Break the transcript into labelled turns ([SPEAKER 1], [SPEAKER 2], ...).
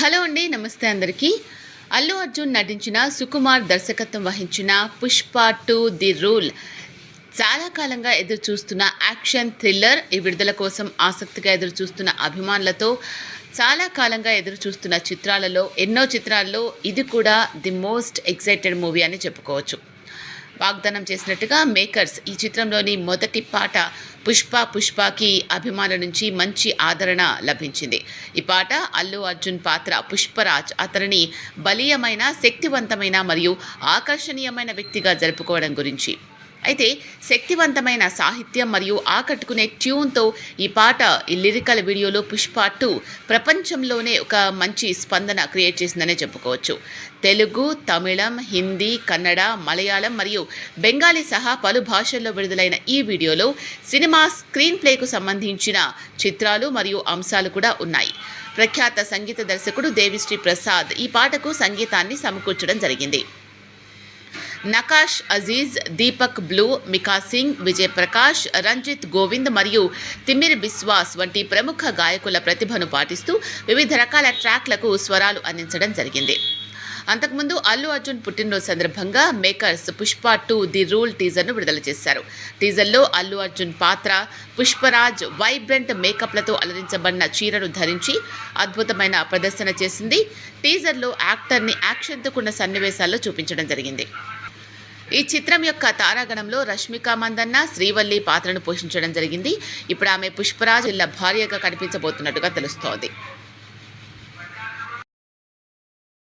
[SPEAKER 1] Hello అండి నమస్తే అందరికీ. అల్లు అర్జున్ నటించిన సుకుమార్ దర్శకత్వం వహించిన పుష్ప టు ది రూల్. చాలా కాలంగా ఎదురు చూస్తున్న యాక్షన్ థ్రిల్లర్ ఈ విడుదల కోసం ఆసక్తిగా ఎదురు చూస్తున్న అభిమానులతో చాలా కాలంగా ఎదురు చూస్తున్న చిత్రాలలో ఎన్నో చిత్రాల్లో ఇది కూడా ది మోస్ట్ ఎక్సైటెడ్ మూవీ అని చెప్పుకోవచ్చు. వాగ్దానం చేసినట్టుగా మేకర్స్ ఈ చిత్రంలోని మొదటి పాట పుష్ప పుష్పకి అభిమానుల నుంచి మంచి ఆదరణ లభించింది. ఈ పాట అల్లు అర్జున్ పాత్ర పుష్పరాజ్ అతనిని బలీయమైన శక్తివంతమైన మరియు ఆకర్షణీయమైన వ్యక్తిగా జరుపుకోవడం గురించి. అయితే శక్తివంతమైన సాహిత్యం మరియు ఆకట్టుకునే ట్యూన్తో ఈ పాట ఈ లిరికల్ వీడియోలో పుష్ప టూ ప్రపంచంలోనే ఒక మంచి స్పందన క్రియేట్ చేసిందనే చెప్పుకోవచ్చు. తెలుగు తమిళం హిందీ కన్నడ మలయాళం మరియు బెంగాలీ సహా పలు భాషల్లో విడుదలైన ఈ వీడియోలో సినిమా స్క్రీన్ ప్లేకు సంబంధించిన చిత్రాలు మరియు అంశాలు కూడా ఉన్నాయి. ప్రఖ్యాత సంగీత దర్శకుడు దేవిశ్రీ ప్రసాద్ ఈ పాటకు సంగీతాన్ని సమకూర్చడం జరిగింది. నకాష్ అజీజ్ దీపక్ బ్లూ మికా సింగ్ విజయ్ ప్రకాష్ రంజిత్ గోవింద్ మరియు తిమిర్ బిస్వాస్ వంటి ప్రముఖ గాయకుల ప్రతిభను పాటిస్తూ వివిధ రకాల ట్రాక్లకు స్వరాలు అందించడం జరిగింది. అంతకుముందు అల్లు అర్జున్ పుట్టినరోజు సందర్భంగా makers Pushpa two the rule టీజర్ను విడుదల చేశారు. టీజర్లో అల్లు అర్జున్ పాత్ర పుష్పరాజ్ వైబ్రెంట్ మేకప్లతో అలరించబడిన చీరను ధరించి అద్భుతమైన ప్రదర్శన చేసింది. టీజర్లో యాక్టర్ని యాక్షన్తో కూడిన సన్నివేశాల్లో చూపించడం జరిగింది. ఈ చిత్రం యొక్క తారాగణంలో రష్మిక మందన్న శ్రీవల్లి పాత్రను పోషించడం జరిగింది. ఇప్పుడు ఆమె పుష్పరాజ్ ఇళ్ళ భార్యగా కనిపించబోతున్నట్టుగా తెలుస్తోంది.